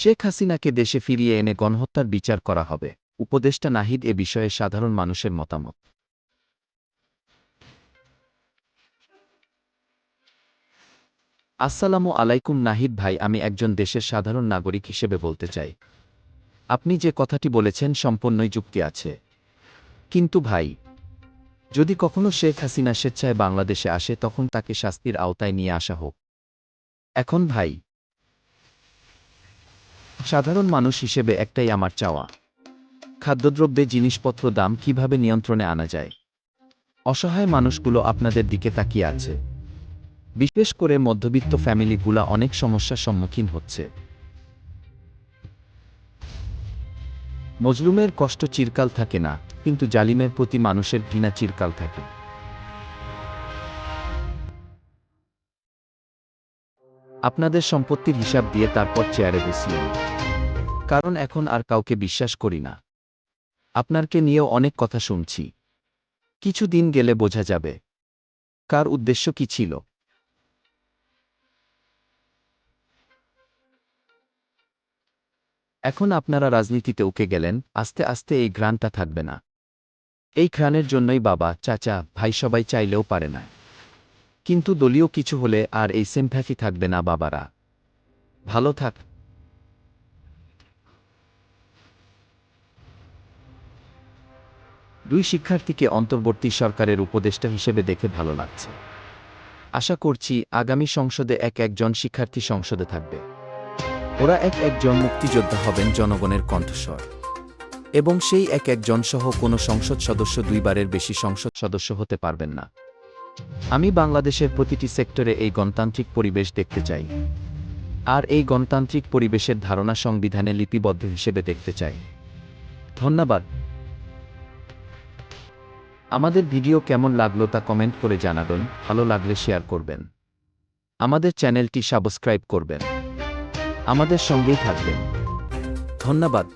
শেখ হাসিনাকে দেশে ফিরিয়ে এনে গণহত্যার বিচার করা হবে। উপদেষ্টা নাহিদ এ বিষয়ে সাধারণ মানুষের মতামত। আসসালামু আলাইকুম নাহিদ ভাই, আমি একজন দেশের সাধারণ নাগরিক হিসেবে বলতে চাই। আপনি যে কথাটি বলেছেন সম্পূর্ণই যুক্তি আছে। কিন্তু ভাই, যদি কখনো শেখ হাসিনা স্বেচ্ছায় বাংলাদেশে আসে, তখন তাকে শাস্তির আওতায় নিয়ে আসা হোক। এখন ভাই সাধারণ মানুষ হিসেবে একটাই আমার চাওয়া। খাদ্যদ্রব্যে জিনিসপত্র দাম কীভাবে নিয়ন্ত্রণে আনা যায়? অসহায় মানুষগুলো আপনাদের দিকে তাকিয়ে আছে। বিশেষ করে মধ্যবিত্ত ফ্যামিলিগুলা অনেক সমস্যার সম্মুখীন হচ্ছে। মজলুমের কষ্ট চিরকাল থাকে না, কিন্তু জালিমের প্রতি মানুষের ঘৃণা চিরকাল থাকে। আপনাদের সম্পত্তির হিসাব দিয়ে তারপর চেয়ারে বসিয়ে কারণ এখন আর কাউকে বিশ্বাস করি না। আপনারকে নিয়েও অনেক কথা শুনছি। কিছু দিন গেলে বোঝা যাবে। কার উদ্দেশ্য কি ছিল? এখন আপনারা রাজনীতিতে উকে গেলেন, আস্তে আস্তে এই ঘ্রাণটা থাকবে না। এই ঘ্রাণের জন্যই বাবা, চাচা, ভাই সবাই চাইলেও পারে না। কিন্তু দলীয় কিছু হলে আর এই সেমফ্যাফি থাকবে না বাবারা। ভালো থাক। দুই শিক্ষার্থীকে অন্তর্বর্তী সরকারের উপদেষ্টা হিসেবে দেখে ভালো লাগছে। আশা করছি আগামী সংসদে এক একজন শিক্ষার্থী সংসদে থাকবে। ওরা এক একজন মুক্তিযোদ্ধা হবেন জনগণের কণ্ঠস্বর। এবং সেই এক একজন সহ কোনো সংসদ সদস্য দুইবারের বেশি সংসদ সদস্য হতে পারবেন না। আমি বাংলাদেশের প্রতিটি সেক্টরে এই গণতান্ত্রিক পরিবেশ দেখতে চাই, আর এই গণতান্ত্রিক পরিবেশের ধারণা সংবিধানে লিপিবদ্ধ হিসেবে দেখতে চাই। ধন্যবাদ। আমাদের ভিডিও কেমন লাগল তা কমেন্ট করে জানাবেন, ভালো লাগলে শেয়ার করবেন। আমাদের চ্যানেলটি সাবস্ক্রাইব করবেন। আমাদের সঙ্গেই থাকবেন। ধন্যবাদ।